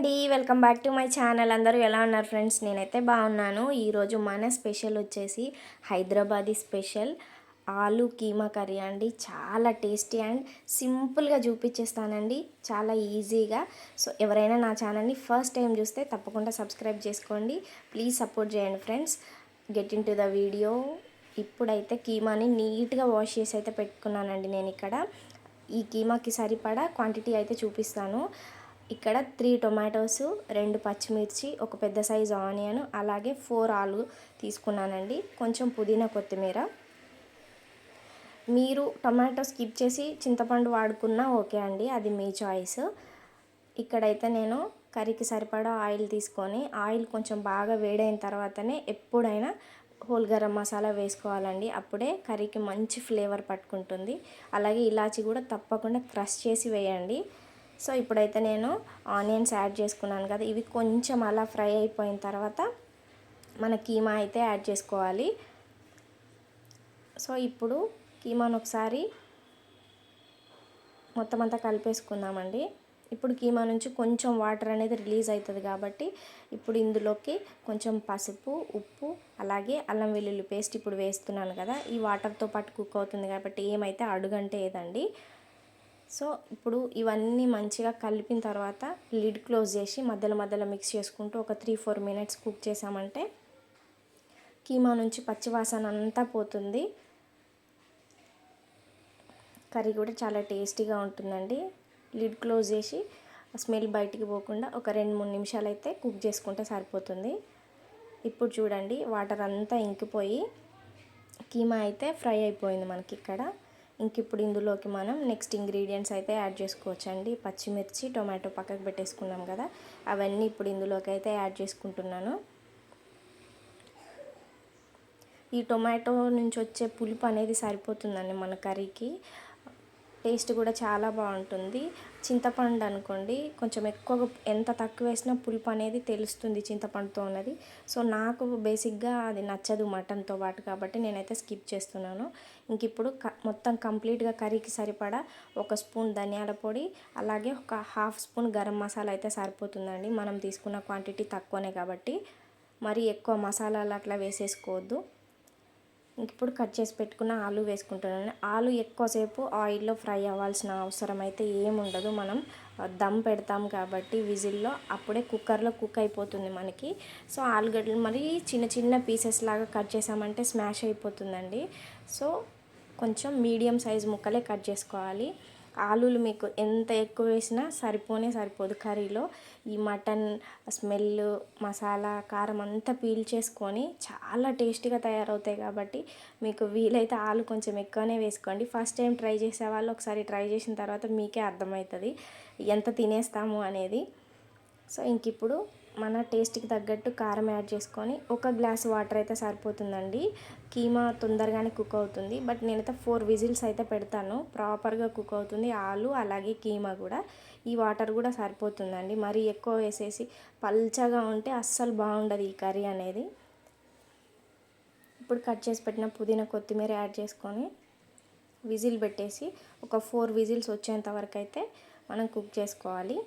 అండి. Welcome back to my channel. అందరూ ఎలా ఉన్నారు ఫ్రెండ్స్? నేనైతే బాగున్నాను. ఈరోజు మన స్పెషల్ వచ్చేసి హైదరాబాదీ స్పెషల్ ఆలు కీమా కర్రీ అండి. చాలా టేస్టీ అండ్ సింపుల్గా చూపించేస్తానండి చాలా ఈజీగా. సో ఎవరైనా నా ఛానల్ని ఫస్ట్ టైం చూస్తే తప్పకుండా సబ్స్క్రైబ్ చేసుకోండి. ప్లీజ్ సపోర్ట్ చేయండి friends. Get into the video. ఇప్పుడైతే కీమాని నీట్గా వాష్ చేసి అయితే పెట్టుకున్నానండి నేను ఇక్కడ ఈ కీమాకి సరిపడా క్వాంటిటీ అయితే చూపిస్తాను. ఇక్కడ త్రీ టొమాటోస్ రెండు పచ్చిమిర్చి ఒక పెద్ద సైజు ఆనియన్ అలాగే ఫోర్ ఆలు తీసుకున్నానండి. కొంచెం పుదీనా కొత్తిమీర. మీరు టొమాటో స్కిప్ చేసి చింతపండు వాడుకున్నా ఓకే అండి అది మీ చాయిస్ ఇక్కడైతే నేను కర్రీకి సరిపడా ఆయిల్ తీసుకొని ఆయిల్ కొంచెం బాగా వేడైన తర్వాతనే ఎప్పుడైనా హోల్ గరం మసాలా వేసుకోవాలండి. అప్పుడే కర్రీకి మంచి ఫ్లేవర్ పట్టుకుంటుంది. అలాగే ఇలాచి కూడా తప్పకుండా క్రష్ చేసి వేయండి. సో ఇప్పుడైతే నేను ఆనియన్స్ యాడ్ చేసుకున్నాను కదా ఇవి కొంచెం అలా ఫ్రై అయిపోయిన తర్వాత మన కీమా అయితే యాడ్ చేసుకోవాలి. సో ఇప్పుడు కీమాను ఒకసారి మొత్తం అంతా కలిపేసుకుందామండి. ఇప్పుడు కీమా నుంచి కొంచెం వాటర్ అనేది రిలీజ్ అవుతుంది కాబట్టి ఇప్పుడు ఇందులోకి కొంచెం పసుపు ఉప్పు అలాగే అల్లం వెల్లుల్లి పేస్ట్ ఇప్పుడు వేస్తున్నాను కదా ఈ వాటర్తో పాటు కుక్ అవుతుంది కాబట్టి ఏమైతే అడుగంటే ఏదండి సో ఇప్పుడు ఇవన్నీ మంచిగా కలిపిన తర్వాత లిడ్ క్లోజ్ చేసి మధ్యలో మధ్యలో మిక్స్ చేసుకుంటూ ఒక త్రీ ఫోర్ మినిట్స్ కుక్ చేసామంటే కీమా నుంచి పచ్చివాసన అంతా పోతుంది. కర్రీ కూడా చాలా టేస్టీగా ఉంటుందండి. లిడ్ క్లోజ్ చేసి స్మెల్ బయటికి పోకుండా ఒక రెండు మూడు నిమిషాలు అయితే కుక్ చేసుకుంటే సరిపోతుంది. ఇప్పుడు చూడండి వాటర్ అంతా ఇంకిపోయి కీమా అయితే ఫ్రై అయిపోయింది మనకి ఇక్కడ. ఇంక ఇప్పుడు ఇందులోకి మనం నెక్స్ట్ ఇంగ్రీడియంట్స్ అయితే యాడ్ చేసుకోవచ్చండి. పచ్చిమిర్చి టొమాటో పక్కకు పెట్టేసుకున్నాం కదా అవన్నీ ఇప్పుడు ఇందులోకి అయితే యాడ్ చేసుకుంటున్నాను. ఈ టొమాటో నుంచి వచ్చే పులుపు అనేది సరిపోతుందండి మన కర్రీకి. టేస్ట్ కూడా చాలా బాగుంటుంది. చింతపండు అనుకోండి కొంచెం ఎక్కువ ఎంత తక్కువ వేసినా పులుపు అనేది తెలుస్తుంది చింతపండుతో ఉన్నది సో నాకు బేసిక్గా అది నచ్చదు మటన్తో పాటు కాబట్టి నేనైతే స్కిప్ చేస్తున్నాను. ఇంక ఇప్పుడు మొత్తం కంప్లీట్గా కర్రీకి సరిపడా ఒక స్పూన్ ధనియాల పొడి అలాగే ఒక హాఫ్ స్పూన్ గరం మసాలా అయితే సరిపోతుందండి. మనం తీసుకున్న క్వాంటిటీ తక్కువనే కాబట్టి. మరి ఎక్కువ మసాలాలు అట్లా వేసేసుకోవద్దు. ఇప్పుడు కట్ చేసి పెట్టుకున్న ఆలు వేసుకుంటున్నాను ఆలు ఎక్కువసేపు ఆయిల్లో ఫ్రై అవ్వాల్సిన అవసరం అయితే ఏముండదు మనం దమ్ పెడతాం కాబట్టి విజిల్లో అప్పుడే కుక్కర్లో కుక్ అయిపోతుంది మనకి. సో ఆలుగడ్డలు మరి చిన్న చిన్న పీసెస్ లాగా కట్ చేసామంటే స్మాష్ అయిపోతుందండి. సో కొంచెం మీడియం సైజ్ ముక్కలే కట్ చేసుకోవాలి. ఆలులు మీకు ఎంత ఎక్కువ వేసినా సరిపోనే సరిపోదు కర్రీలో. ఈ మటన్ స్మెల్ మసాలా కారం అంతా పీల్చేసుకొని చాలా టేస్టీగా తయారవుతాయి కాబట్టి మీకు వీలైతే ఆలు కొంచెం ఎక్కువనే వేసుకోండి. ఫస్ట్ టైం ట్రై చేసే వాళ్ళు ఒకసారి ట్రై చేసిన తర్వాత మీకే అర్థమవుతుంది. ఎంత తినేస్తాము అనేది. సో ఇంక ఇప్పుడు మన టేస్ట్కి తగ్గట్టు కారం యాడ్ చేసుకొని ఒక గ్లాస్ వాటర్ అయితే సరిపోతుందండి. కీమా తొందరగానే కుక్ అవుతుంది. బట్ నేనైతే ఫోర్ విజిల్స్ అయితే పెడతాను. ప్రాపర్గా కుక్ అవుతుంది ఆలు అలాగే కీమా కూడా. ఈ వాటర్ కూడా సరిపోతుందండి. మరీ ఎక్కువ వేసేసి పల్చగా ఉంటే అస్సలు బాగుండదు ఈ కర్రీ అనేది. ఇప్పుడు కట్ చేసి పెట్టిన పుదీనా కొత్తిమీర యాడ్ చేసుకొని విజిల్ పెట్టేసి ఒక ఫోర్ విజిల్స్ వచ్చేంత వరకు అయితే మనం కుక్ చేసుకోవాలి.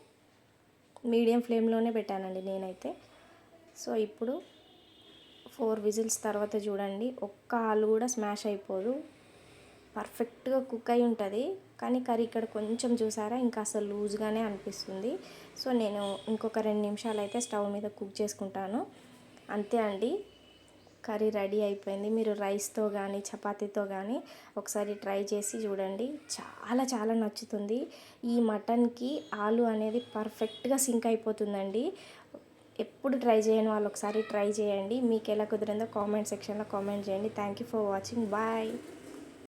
మీడియం ఫ్లేమ్లోనే పెట్టానండి నేనైతే. సో ఇప్పుడు ఫోర్ విజిల్స్ తర్వాత చూడండి. ఒక్క ఆలు కూడా స్మాష్ అయిపోదు. పర్ఫెక్ట్గా కుక్ అయి ఉంటుంది. కానీ కర్రీ ఇక్కడ కొంచెం చూసారా? ఇంకా అసలు లూజ్గానే అనిపిస్తుంది. సో నేను ఇంకొక రెండు నిమిషాలు అయితే స్టవ్ మీద కుక్ చేసుకుంటాను. అంతే అండి. కర్రీ రెడీ అయిపోయింది. మీరు రైస్తో కానీ చపాతీతో కానీ ఒకసారి ట్రై చేసి చూడండి. చాలా చాలా నచ్చుతుంది. ఈ మటన్కి ఆలు అనేది పర్ఫెక్ట్గా సింక్ అయిపోతుందండి. ఎప్పుడు ట్రై చేయని వాళ్ళు ఒకసారి ట్రై చేయండి. మీకు ఎలా కుదిరిందో కామెంట్ సెక్షన్లో కామెంట్ చేయండి. Thank you for watching. Bye.